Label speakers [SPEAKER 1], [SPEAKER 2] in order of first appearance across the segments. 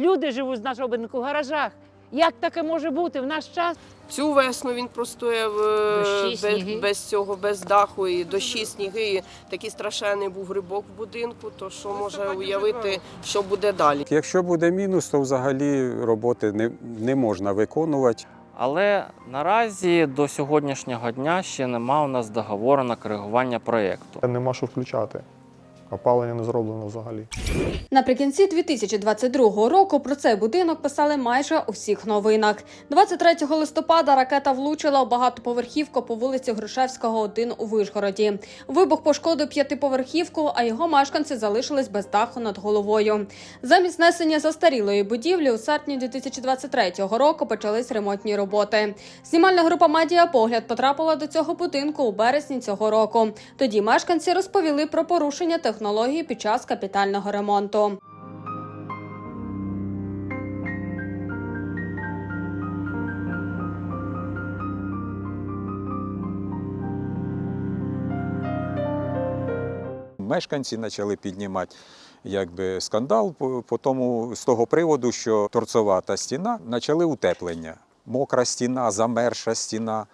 [SPEAKER 1] Люди живуть з нашого будинку в гаражах. Як таке може бути в наш час?
[SPEAKER 2] Цю весну він простояв е,
[SPEAKER 1] Дощі,
[SPEAKER 2] без, без цього, без даху, і дощі, сніги. І такий страшенний був грибок в будинку. То що може уявити, що буде далі?
[SPEAKER 3] Якщо буде мінус, то взагалі роботи не, не можна виконувати.
[SPEAKER 4] Але наразі до сьогоднішнього дня ще нема у нас договору на коригування проєкту.
[SPEAKER 5] Нема що включати. Опалення не зроблено взагалі.
[SPEAKER 6] Наприкінці 2022 року про цей будинок писали майже у всіх новинах. 23 листопада ракета влучила у багатоповерхівку по вулиці Грушевського, 1 у Вишгороді. Вибух пошкодив п'ятиповерхівку, а його мешканці залишились без даху над головою. Замість несення застарілої будівлі у серпні 2023 року почались ремонтні роботи. Знімальна група Медіа Погляд потрапила до цього будинку у березні цього року. Тоді мешканці розповіли про порушення технології під час капітального ремонту.
[SPEAKER 3] Мешканці почали піднімати якби, скандал по тому, з того приводу, що торцовата стіна почали утеплення. Мокра стіна, замерша стіна.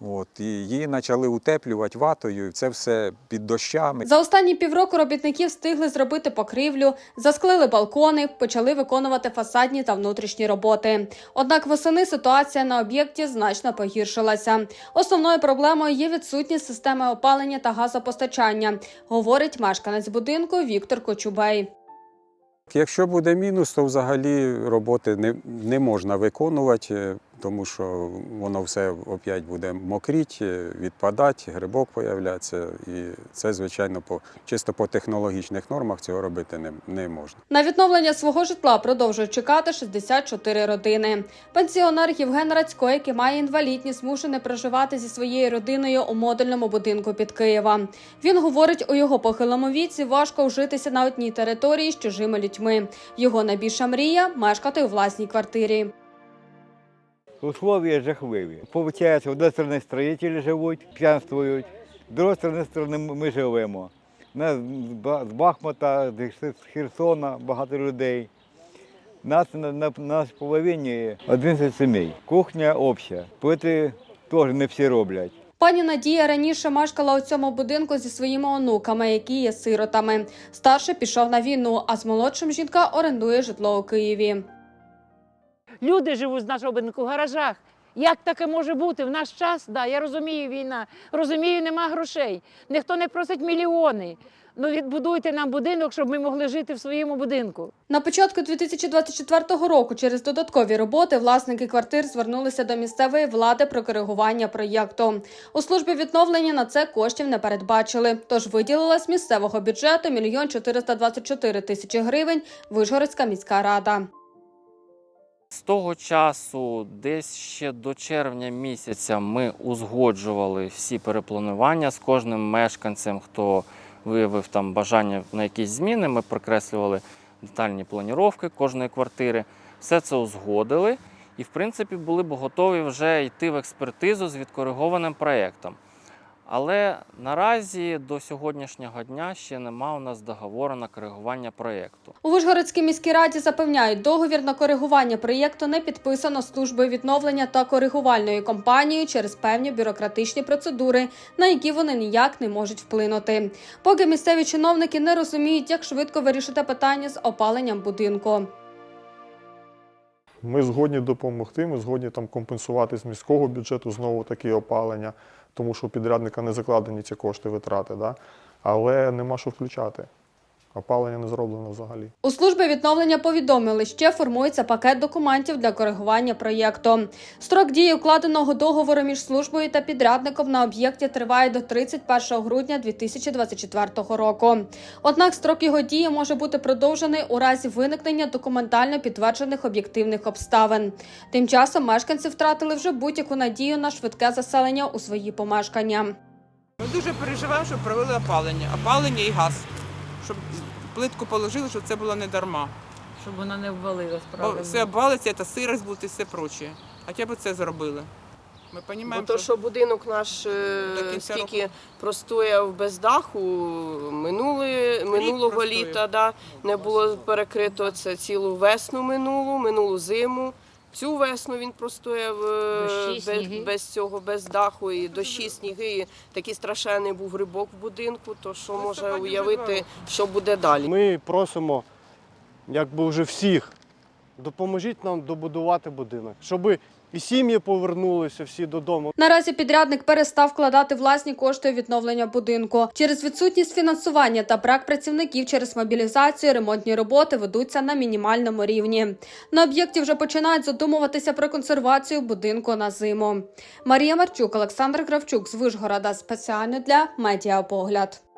[SPEAKER 3] От, і її почали утеплювати ватою, і це все під дощами.
[SPEAKER 6] За останні півроку робітники встигли зробити покрівлю, засклили балкони, почали виконувати фасадні та внутрішні роботи. Однак восени ситуація на об'єкті значно погіршилася. Основною проблемою є відсутність системи опалення та газопостачання, говорить мешканець будинку Віктор Кочубей.
[SPEAKER 3] Якщо буде мінус, то взагалі роботи не, не можна виконувати, тому що воно все опять буде мокріти, відпадати, грибок появляться. І це, звичайно, по, чисто по технологічних нормах цього робити не, не можна.
[SPEAKER 6] На відновлення свого житла продовжують чекати 64 родини. Пенсіонер Євген Рацько, який має інвалідність, змушений проживати зі своєю родиною у модульному будинку під Києва. Він говорить, у його похилому віці важко вжитися на одній території з чужими людьми. Його найбільша мрія мешкати у власній квартирі.
[SPEAKER 7] Условия жахливі. Получається, з однієї сторони строїтелі живуть, п'янствують, з другої сторони, ми живемо. Нас з Бахмута, з Херсона багато людей. Нас на, на, на половині 11 сімей. Кухня обща. Плити теж не всі роблять.
[SPEAKER 6] Пані Надія раніше мешкала у цьому будинку зі своїми онуками, які є сиротами. Старший пішов на війну, а з молодшим жінка орендує житло у Києві.
[SPEAKER 1] Люди живуть з нашого будинку в гаражах. Як таке може бути в наш час? Да, я розумію війна, розумію, нема грошей. Ніхто не просить мільйони. Ну відбудуйте нам будинок, щоб ми могли жити в своєму будинку.
[SPEAKER 6] На початку 2024 року через додаткові роботи власники квартир звернулися до місцевої влади про коригування проєкту. У службі відновлення на це коштів не передбачили, тож виділила з місцевого бюджету мільйон 424 тисячі гривень Вишгородська міська рада.
[SPEAKER 4] З того часу, десь ще до червня місяця, ми узгоджували всі перепланування з кожним мешканцем, хто виявив там бажання на якісь зміни. Ми прокреслювали детальні планіровки кожної квартири. Все це узгодили і, в принципі, були б готові вже йти в експертизу з відкоригованим проєктом. Але наразі до сьогоднішнього дня ще нема у нас договору на коригування проєкту.
[SPEAKER 6] У Вишгородській міській раді запевняють, договір на коригування проєкту не підписано службою відновлення та коригувальною компанією через певні бюрократичні процедури, на які вони ніяк не можуть вплинути. Поки місцеві чиновники не розуміють, як швидко вирішити питання з опаленням будинку.
[SPEAKER 5] Ми згодні допомогти, ми згодні там компенсувати з міського бюджету знову такі опалення, тому що у підрядника не закладені ці кошти витрати. Да? Але нема що включати. Опалення не зроблено взагалі.
[SPEAKER 6] У службі відновлення повідомили, ще формується пакет документів для коригування проєкту. Строк дії укладеного договору між службою та підрядником на об'єкті триває до 31 грудня 2024 року. Однак строк його дії може бути продовжений у разі виникнення документально підтверджених об'єктивних обставин. Тим часом мешканці втратили вже будь-яку надію на швидке заселення у свої помешкання.
[SPEAKER 8] Ми дуже переживаємо, щоб провели опалення. Опалення і газ. Плитку положили, щоб це було не дарма.
[SPEAKER 1] Щоб вона не ввалилась,
[SPEAKER 8] Бо все обвалиться, це сирость буде і все проче. Хоча б це зробили. Ми
[SPEAKER 2] Бо то,
[SPEAKER 8] що
[SPEAKER 2] будинок наш е,
[SPEAKER 8] До кінця
[SPEAKER 2] скільки простояв без даху, минули, минулого
[SPEAKER 8] простояв.
[SPEAKER 2] літа да, не було перекрито це цілу весну минулу, минулу зиму. Цю весну він простояв
[SPEAKER 1] Дощі,
[SPEAKER 2] без,
[SPEAKER 1] сніги.
[SPEAKER 2] без цього, без даху, і дощі, сніги, і такий страшенний був грибок в будинку, то що може уявити, що буде далі.
[SPEAKER 9] Ми просимо, якби вже всіх, допоможіть нам добудувати будинок, щоб і сім'ї повернулися всі додому.
[SPEAKER 6] Наразі підрядник перестав вкладати власні кошти у відновлення будинку. Через відсутність фінансування та брак працівників через мобілізацію ремонтні роботи ведуться на мінімальному рівні. На об'єкті вже починають задумуватися про консервацію будинку на зиму. Марія Марчук, Олександр Кравчук з Вишгорода спеціально для Медіапогляд.